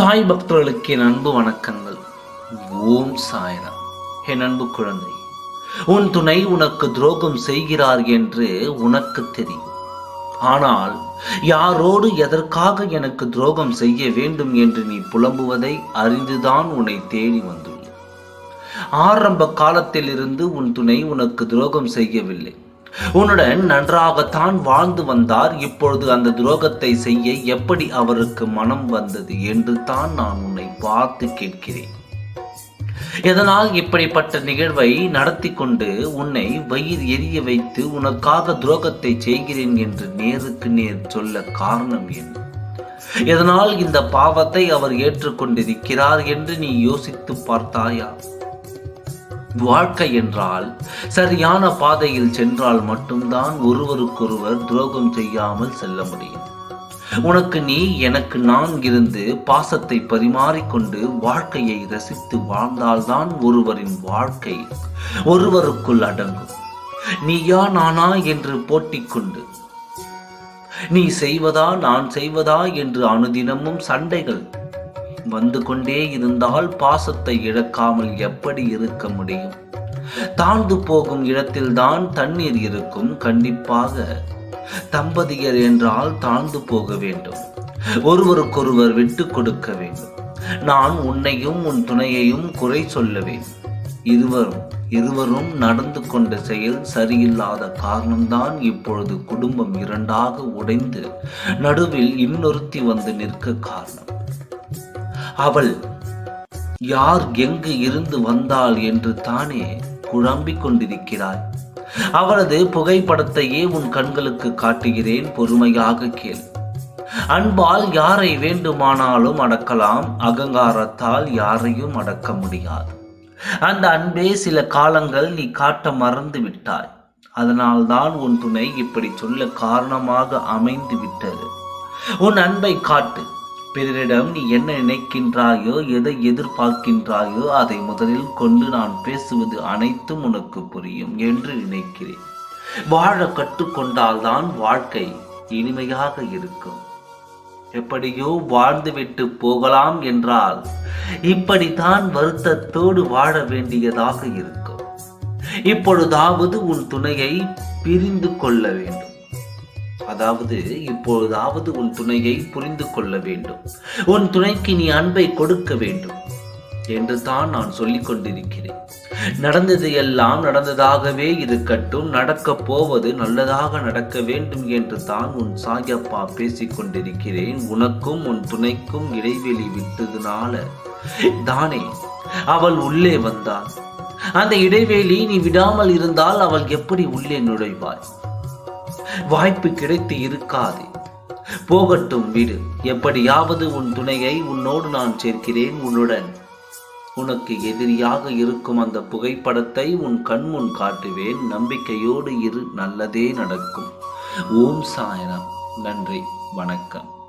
சாய் பக்தர்களுக்கு என் அன்பு வணக்கங்கள். ஓம் சாய்ராம். என் அன்பு குழந்தை உன் துணை உனக்கு துரோகம் செய்கிறார் என்று உனக்கு தெரியும். ஆனால் யாரோடு எதற்காக எனக்கு துரோகம் செய்ய வேண்டும் என்று நீ புலம்புவதை அறிந்துதான் உன்னை தேடி வந்துள்ளேன். ஆரம்ப காலத்திலிருந்து உன் துணை உனக்கு துரோகம் செய்யவில்லை. உன்னுடன் நன்றாகத்தான் வாழ்ந்து வந்தார். இப்பொழுது அந்த துரோகத்தை செய்ய எப்படி அவருக்கு மனம் வந்தது என்று தான் நான் உன்னை பார்த்து கேட்கிறேன். எதனால் இப்படிப்பட்ட நிகழ்வை நடத்தி கொண்டு உன்னை வயிறு எரிய வைத்து உனக்காக துரோகத்தை செய்கிறேன் என்று நேருக்கு நேர் சொல்ல காரணம் என்ன? எதனால் இந்த பாவத்தை அவர் ஏற்றுக்கொண்டிருக்கிறார் என்று நீ யோசித்து பார்த்தாயா? வாழ்க்கை என்றால் சரியான பாதையில் சென்றால் மட்டும்தான் ஒருவருக்கொருவர் துரோகம் செய்யாமல் செல்ல முடியும். உனக்கு நீ எனக்கு நான் இருந்து பாசத்தை பரிமாறிக்கொண்டு வாழ்க்கையை ரசித்து வாழ்ந்தால்தான் ஒருவரின் வாழ்க்கை ஒருவருக்குள் அடங்கும். நீயா நானா என்று போட்டிக்கொண்டு நீ செய்வதா நான் செய்வதா என்று அனுதினமும் சண்டைகள் வந்து கொண்டே இருந்தால் பாசத்தை இழக்காமல் எப்படி இருக்க முடியும்? தாழ்ந்து போகும் இடத்தில்தான் தண்ணீர் இருக்கும் கண்டிப்பாக. தம்பதியர் என்றால் தாழ்ந்து போக வேண்டும். ஒருவருக்கொருவர் விட்டு கொடுக்க வேண்டும். நான் உன்னையும் உன் துணையையும் குறை சொல்லவேன் இருவரும் இருவரும் நடந்து கொண்ட செயல் சரியில்லாத காரணம்தான் இப்பொழுது குடும்பம் இரண்டாக உடைந்து நடுவில் இன்னொருத்தி வந்து நிற்க காரணம். அவள் யார் எங்கு இருந்து வந்தாள் என்று தானே குழம்பிக் கொண்டிருக்கிறாய்? அவளது புகைப்படத்தையே உன் கண்களுக்கு காட்டுகிறேன் பொறுமையாக கேள். அன்பால் யாரை வேண்டுமானாலும் அடக்கலாம் அகங்காரத்தால் யாரையும் அடக்க முடியாது. அந்த அன்பே சில காலங்கள் நீ காட்ட மறந்து விட்டாய். அதனால்தான் உன் துணை இப்படி சொல்ல காரணமாக அமைந்து விட்டது உன் அன்பை காட்டு. பிறரிடம் நீ என்ன நினைக்கின்றாயோ எதை எதிர்பார்க்கின்றாயோ அதை முதலில் கொண்டு நான் பேசுவது அனைத்தும் உனக்கு புரியும் என்று நினைக்கிறேன். வாழ கற்றுக்கொண்டால்தான் வாழ்க்கை இனிமையாக இருக்கும். எப்படியோ வாழ்ந்துவிட்டு போகலாம் என்றால் இப்படித்தான் வருத்தத்தோடு வாழ வேண்டியதாக இருக்கும். இப்பொழுதாவது உன் துணையை பிரிந்து கொள்ள வேண்டும். அதாவது இப்பொழுதாவது உன் துணையை புரிந்து கொள்ள வேண்டும். உன் துணைக்கு நீ அன்பை கொடுக்க வேண்டும். என்று தான் நான் சொல்லிக் கொண்டிருக்கிறேன். நடந்தது எல்லாம் நடந்ததாகவே இருக்கட்டும் நடக்கப் போவது நல்லதாக நடக்க வேண்டும் என்று தான் உன் சாயப்பா பேசிக் கொண்டிருக்கிறேன். உனக்கும் உன் துணைக்கும் இடைவெளி விட்டதுனால. தானே அவள் உள்ளே வந்தாள். அந்த இடைவெளி நீ விடாமல் இருந்தால் அவள் எப்படி உள்ளே நுழைவாய்? வாய்ப்பு கிடைத்து இருக்காது. போகட்டும் விடு. எப்படியாவது உன் துணையை உன்னோடு நான் சேர்க்கிறேன் உன்னுடன். உனக்கு எதிரியாக இருக்கும் அந்த புகைப்படத்தை உன் கண்முன் காட்டுவேன். நம்பிக்கையோடு இரு. நல்லதே நடக்கும். ஓம் சாயனம் நன்றி. வணக்கம்.